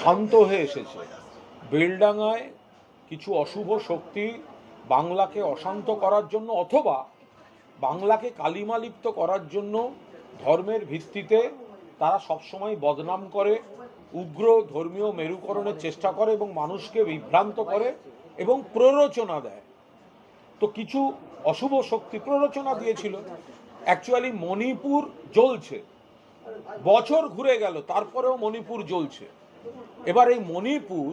শান্ত হয়ে এসেছে। বেলডাঙায় কিছু অশুভ শক্তি বাংলাকে অশান্ত করার জন্য অথবা বাংলাকে কালিমালিপ্ত করার জন্য ধর্মের ভিত্তিতে তারা সবসময় বদনাম করে, উগ্র ধর্মীয় মেরুকরণের চেষ্টা করে এবং মানুষকে বিভ্রান্ত করে এবং প্ররোচনা দেয়। তো কিছু অশুভ শক্তি প্ররোচনা দিয়েছিল। অ্যাকচুয়ালি মণিপুর জ্বলছে। বছর ঘুরে গেল, তারপরেও মণিপুর জ্বলছে। এবার এই মণিপুর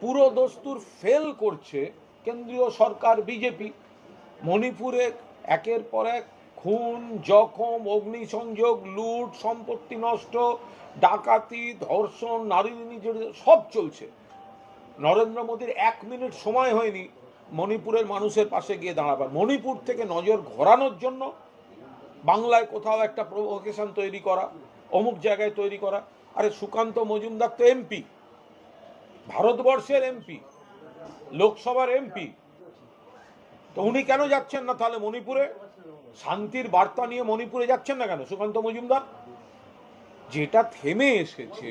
পুরো দস্তুর ফেল করছে কেন্দ্রীয় সরকার বিজেপি মণিপুরে একের পর এক খুন, জখম, অগ্নিসংযোগ, লুট, সম্পত্তি নষ্ট, ডাকাতি, ধর্ষণ, নারী নির্যাতন, সব চলছে। নরেন্দ্র মোদীর এক মিনিট সময় হয়নি মণিপুরের মানুষের পাশে গিয়ে দাঁড়াবার। মণিপুর থেকে নজর ঘোরানোর জন্য বাংলায় কোথাও একটা প্রভোকেশন তৈরি করা, অমুক জায়গায় তৈরি করা। আরে সুকান্ত মজুমদার তো এমপি, ভারতবর্ষের এমপি, লোকসভার এমপি। তো উনি কেন যাচ্ছেন না তাহলে মণিপুরে? শান্তির বার্তা নিয়ে মণিপুরে যাচ্ছেন না কেন সুকান্ত মজুমদার? যেটা থেমে এসেছে,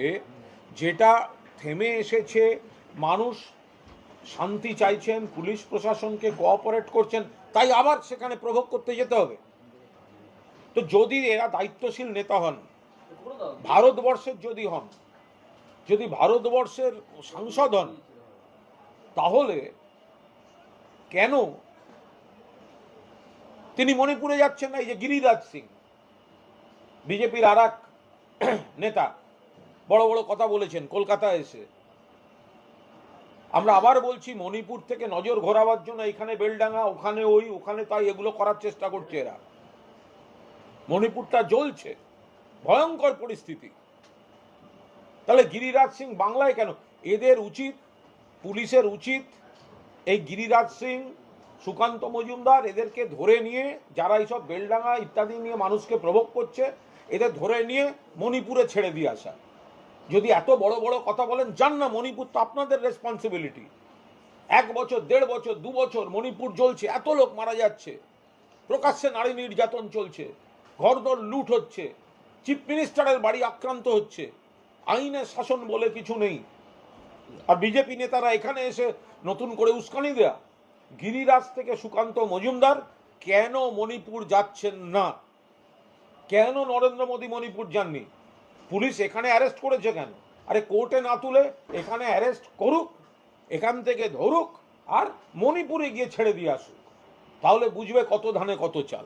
যেটা থেমে এসেছে, মানুষ শান্তি চাইছেন, পুলিশ প্রশাসনকে কোঅপারেট করছেন, তাই আবার সেখানে প্রভোগ করতে যেতে হবে। তো যদি এরা দায়িত্বশীল নেতা হন ভারতবর্ষের যদি হন, যদি ভারতবর্ষের সাংসদ হন, তাহলে কেন তিনি মণিপুরে যাচ্ছেন না এই যে গিরিরাজ সিং, বিজেপির আর নেতা বড় বড় কথা বলেছেন কলকাতায় এসে। আমরা আবার বলছি মণিপুর থেকে নজর ঘোরাবার জন্য এখানে বেলডাঙ্গা, ওখানে ওই, ওখানে তাই এগুলো করার চেষ্টা করছে এরা। মণিপুরটা জ্বলছে। ভয়ঙ্কর পরিস্থিতি। তাহলে গিরিরাজ সিং বাংলায় কেন? এদের উচিত, পুলিশের উচিত, এই গিরিরাজ সিং, সুকান্ত মজুমদার, এদেরকে ধরে নিয়ে, যারা এইসব বেলডাঙ্গা ইত্যাদি নিয়ে মানুষকে প্রভোগ করছে, এদের ধরে নিয়ে মণিপুরে ছেড়ে দিয়ে আসা। যদি এত বড় বড় কথা বলেন যান না মণিপুর তো আপনাদের রেসপন্সিবিলিটি এক বছর, দেড় বছর, দু বছর মণিপুর জ্বলছে, এত লোক মারা যাচ্ছে। প্রকাশ্যে নারী নির্যাতন চলছে ঘরদর লুট হচ্ছে। চিফ মিনিস্টারের বাড়ি আক্রান্ত হচ্ছে। আইনের শাসন বলে কিছু নেই। আর বিজেপি নেতারা এখানে এসে নতুন করে উস্কানি দেয়া। গিরিরাজ থেকে সুকান্ত মজুমদার কেন মণিপুর যাচ্ছেন না? কেন নরেন্দ্র মোদী মণিপুর যাননি? পুলিশ এখানে অ্যারেস্ট করেছে কেন? আরে কোর্টে না তুলে এখানে অ্যারেস্ট করুক, এখান থেকে ধরুক, আর মণিপুরে গিয়ে ছেড়ে দিয়ে আসুক। তাহলে বুঝবে কত ধানে কত চাল।